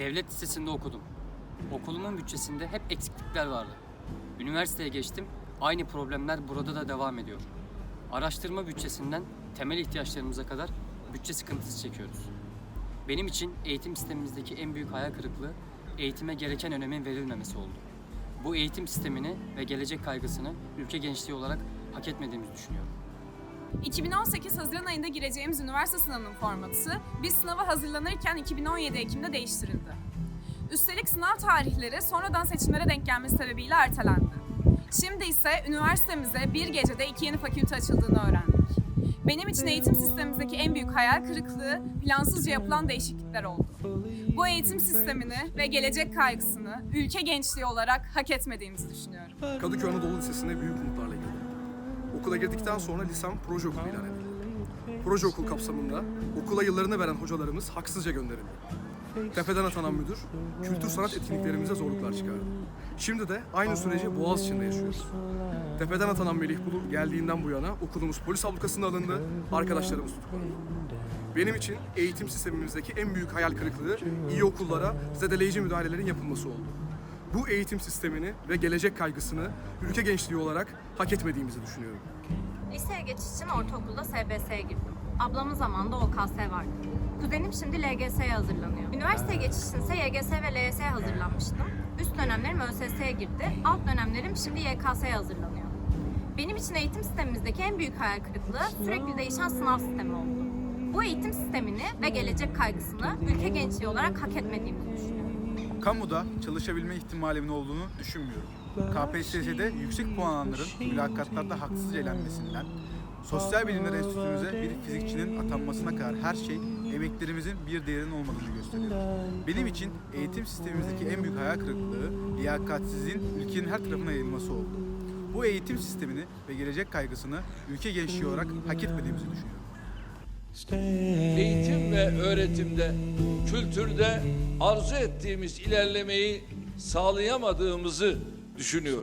Devlet lisesinde okudum. Okulumun bütçesinde hep eksiklikler vardı. Üniversiteye geçtim, aynı problemler burada da devam ediyor. Araştırma bütçesinden temel ihtiyaçlarımıza kadar bütçe sıkıntısı çekiyoruz. Benim için eğitim sistemimizdeki en büyük hayal kırıklığı eğitime gereken önemin verilmemesi oldu. Bu eğitim sistemini ve gelecek kaygısını ülke gençliği olarak hak etmediğimizi düşünüyorum. 2018 Haziran ayında gireceğimiz üniversite sınavının formatı biz sınava hazırlanırken 2017 Ekim'de değiştirildi. Üstelik sınav tarihleri sonradan seçimlere denk gelmesi sebebiyle ertelendi. Şimdi ise üniversitemize bir gecede iki yeni fakülte açıldığını öğrendik. Benim için eğitim sistemimizdeki en büyük hayal kırıklığı plansızca yapılan değişiklikler oldu. Bu eğitim sistemini ve gelecek kaygısını ülke gençliği olarak hak etmediğimizi düşünüyorum. Kadıköy Anadolu Lisesi'ne büyük umutlarla girdim. Okula girdikten sonra lisem proje okulu ilan edildi. Proje okul kapsamında okula yıllarını veren hocalarımız haksızca gönderildi. Tepeden atanan müdür, kültür sanat etkinliklerimize zorluklar çıkardı. Şimdi de aynı süreci Boğaziçi'nde yaşıyoruz. Tepeden atanan Melih Bulur geldiğinden bu yana okulumuz polis ablukasına alındı, arkadaşlarımız tutuklandı. Benim için eğitim sistemimizdeki en büyük hayal kırıklığı iyi okullara zedeleyici müdahalelerin yapılması oldu. Bu eğitim sistemini ve gelecek kaygısını ülke gençliği olarak hak etmediğimizi düşünüyorum. Liseye geçiş için ortaokulda SBS'ye girdim. Ablamın zamanında OKS vardı. Kuzenim şimdi LGS'ye hazırlanıyor. Üniversiteye geçiş içinse YGS ve LYS'ye hazırlanmıştım. Üst dönemlerim ÖSS'ye girdi. Alt dönemlerim şimdi YKS'ye hazırlanıyor. Benim için eğitim sistemimizdeki en büyük hayal kırıklığı sürekli değişen sınav sistemi oldu. Bu eğitim sistemini ve gelecek kaygısını ülke gençliği olarak hak etmediğimizi düşünüyorum. Kamuda çalışabilme ihtimalimin olduğunu düşünmüyorum. KPSS'de yüksek puan alanların mülakatlarda haksızca elenmesinden, Sosyal Bilimler Enstitümüze bir fizikçinin atanmasına kadar her şey emeklerimizin bir değerinin olmadığını gösteriyor. Benim için eğitim sistemimizdeki en büyük hayal kırıklığı liyakatsizliğin ülkenin her tarafına yayılması oldu. Bu eğitim sistemini ve gelecek kaygısını ülke gençliği olarak hak etmediğimizi düşünüyorum. Eğitim ve öğretimde, kültürde arzu ettiğimiz ilerlemeyi sağlayamadığımızı düşünüyorum.